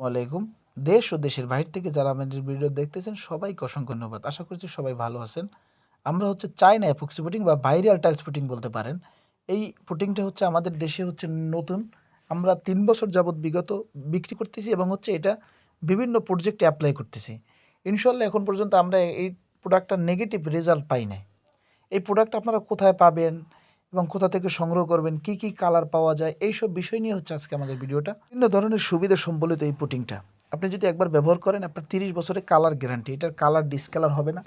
ওয়ালাইকুম দেশ ও দেশের বাহির থেকে যারা আমাদের ভিডিও দেখতেছেন, সবাইকে অসংখ্য ধন্যবাদ। আশা করছি সবাই ভালো আছেন। আমরা হচ্ছে চায়না অ্যাপক্সি পুটিং বা ভাইরাল টাইলস পুটিং বলতে পারেন। এই পুটিংটা হচ্ছে আমাদের দেশে হচ্ছে নতুন। আমরা তিন বছর যাবৎ বিগত বিক্রি করতেছি এবং হচ্ছে এটা বিভিন্ন প্রজেক্টে অ্যাপ্লাই করতেছি। ইনশাল্লাহ এখন পর্যন্ত আমরা এই প্রোডাক্টটার নেগেটিভ রেজাল্ট পাই নাই। এই প্রোডাক্ট আপনারা কোথায় পাবেন? এবং কোথা থেকে সংগ্রহ করবেন, কি কি কালার পাওয়া যায় এই সব বিষয় নিয়ে হচ্ছে আজকে আমাদের ভিডিওটা। বিভিন্ন ধরনের সুবিধা সম্বলিত এই পুটিংটা। আপনি যদি একবার ব্যবহার করেন, আপনার তিরিশ বছরের কালার গ্যারান্টি এটার কালার ডিসকালার হবে না।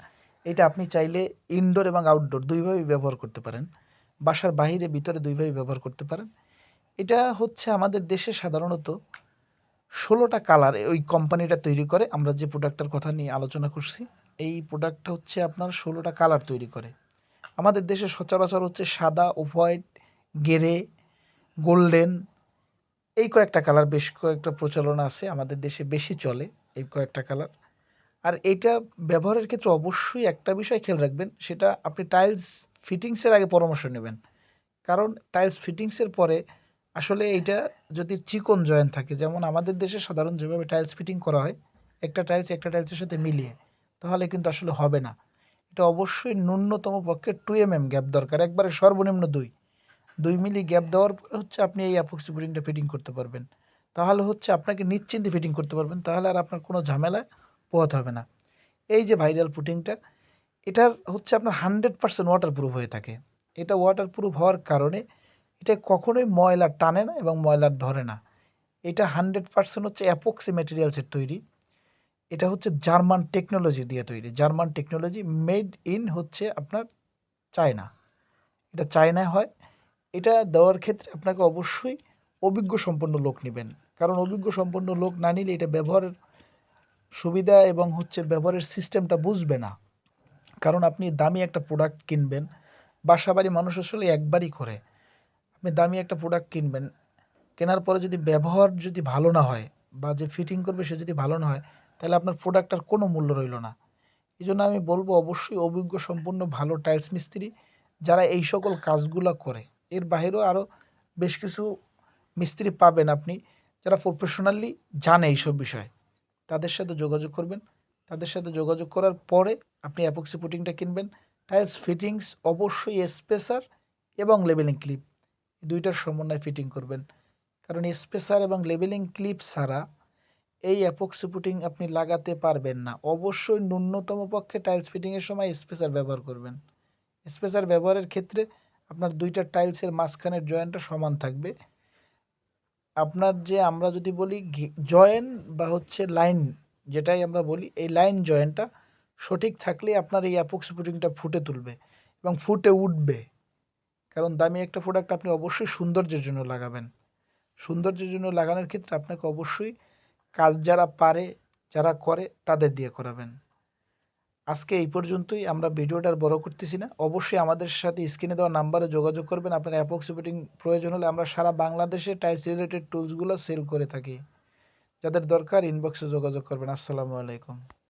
এটা আপনি চাইলে ইনডোর এবং আউটডোর দুইভাবেই ব্যবহার করতে পারেন। বাসার বাহিরে, ভিতরে দুইভাবেই ব্যবহার করতে পারেন। এটা হচ্ছে আমাদের দেশে সাধারণত ষোলোটা কালার ওই কোম্পানিটা তৈরি করে। আমরা যে প্রোডাক্টটার কথা নিয়ে আলোচনা করছি, এই প্রোডাক্টটা হচ্ছে আপনার ষোলোটা কালার তৈরি করে। আমাদের দেশে সচরাচর হচ্ছে সাদা, হোয়াইট, গেরে, গোল্ডেন এই কয়েকটা কালার বেশ কয়েকটা প্রচলন আছে, আমাদের দেশে বেশি চলে এই কয়েকটা কালার। আর এইটা ব্যবহারের ক্ষেত্রে অবশ্যই একটা বিষয় খেয়াল রাখবেন, সেটা আপনি টাইলস ফিটিংসের আগে পরামর্শ নেবেন। কারণ টাইলস ফিটিংসের পরে আসলে এইটা যদি চিকন জয়েন থাকে, যেমন আমাদের দেশে সাধারণ যেভাবে টাইলস ফিটিং করা হয়, একটা টাইলস একটা টাইলসের সাথে মিলিয়ে, তাহলে কিন্তু আসলে হবে না। এটা অবশ্যই ন্যূনতম পক্ষে টু এম এম গ্যাপ দরকার। একবারে সর্বনিম্ন দুই। দুই মিলি গ্যাপ দেওয়ার পরে হচ্ছে আপনি এই অ্যাপক্সি পুডিংটা ফিটিং করতে পারবেন। তাহলে হচ্ছে আপনাকে নিশ্চিন্তে ফিটিং করতে পারবেন, তাহলে আর আপনার কোনো ঝামেলায় পোহাতে হবে না। এই যে ভাইরাল পুটিংটা এটার হচ্ছে আপনার হান্ড্রেড পার্সেন্ট ওয়াটার প্রুফ হয়ে থাকে। এটা ওয়াটার প্রুফ হওয়ার কারণে এটা কখনোই ময়লা টানে না এবং ময়লার ধরে না। এটা হান্ড্রেড পার্সেন্ট হচ্ছে অ্যাপক্সি ম্যাটেরিয়ালসের তৈরি। এটা হচ্ছে জার্মান টেকনোলজি দিয়ে তৈরি। জার্মান টেকনোলজি মেড ইন হচ্ছে আপনার চায়না। এটা চায়নায় হয়। এটা দেওয়ার ক্ষেত্রে আপনাকে অবশ্যই অভিজ্ঞ সম্পন্ন লোক নেবেন। কারণ অভিজ্ঞ সম্পন্ন লোক না নিলে এটা ব্যবহারের সুবিধা এবং হচ্ছে ব্যবহারের সিস্টেমটা বুঝবে না। কারণ আপনি দামি একটা প্রোডাক্ট কিনবেন, বাসা বাড়ি মানুষ আসলে একবারই করে। আপনি দামি একটা প্রোডাক্ট কিনবেন, কেনার পরে যদি ব্যবহার যদি ভালো না হয় বা যে ফিটিং করবে সে যদি ভালো না হয় তাহলে আপনার প্রোডাক্টটার কোনো মূল্য রইল না। এই জন্য আমি বলব অবশ্যই অভিজ্ঞ সম্পূর্ণ ভালো টাইলস মিস্ত্রি যারা এই সকল কাজগুলো করে। এর বাইরেও আরও বেশ কিছু মিস্ত্রি পাবেন আপনি যারা প্রফেশনালি জানে এইসব বিষয়। তাদের সাথে যোগাযোগ করবেন। তাদের সাথে যোগাযোগ করার পরে আপনি অ্যাপক্সি পুটিংটা কিনবেন। টাইলস ফিটিংস অবশ্যই স্পেসার এবং লেবেলিং ক্লিপ দুইটার সমন্বয় ফিটিং করবেন। কারণ স্পেসার এবং লেবেলিং ক্লিপ ছাড়া এই অ্যাপক্সি পুটিং আপনি লাগাতে পারবেন না। অবশ্যই ন্যূনতম পক্ষে টাইলস ফিটিংয়ের সময় স্পেসার ব্যবহার করবেন। স্পেসার ব্যবহারের ক্ষেত্রে আপনার দুইটা টাইলসের মাঝখানের জয়েন্টটা সমান থাকবে। আপনার যে আমরা যদি বলি জয়েন বা হচ্ছে লাইন যেটাই আমরা বলি, এই লাইন জয়েন্টটা সঠিক থাকলে আপনার এই অ্যাপক্সি পুটিংটা ফুটে তুলবে এবং ফুটে উঠবে। কারণ দামি একটা প্রোডাক্ট আপনি অবশ্যই সৌন্দর্যের জন্য লাগাবেন। সৌন্দর্যের জন্য লাগানোর ক্ষেত্রে আপনাকে অবশ্যই কাজ যারা পারে, যারা করে, তাদের দিয়ে করাবেন। আজকে এই পর্যন্তই। আমরা ভিডিওটা বড় করতেছি না। অবশ্যই আমাদের সাথে স্ক্রিনে দেওয়া নাম্বারে যোগাযোগ করবেন। আপনার অ্যাপ্রক্সিমেটিং প্রয়োজন হলে আমরা সারা বাংলাদেশে টাইলস রিলেটেড টুলসগুলো সেল করে থাকি। যাদের দরকার ইনবক্সে যোগাযোগ করবেন। আসসালামু আলাইকুম।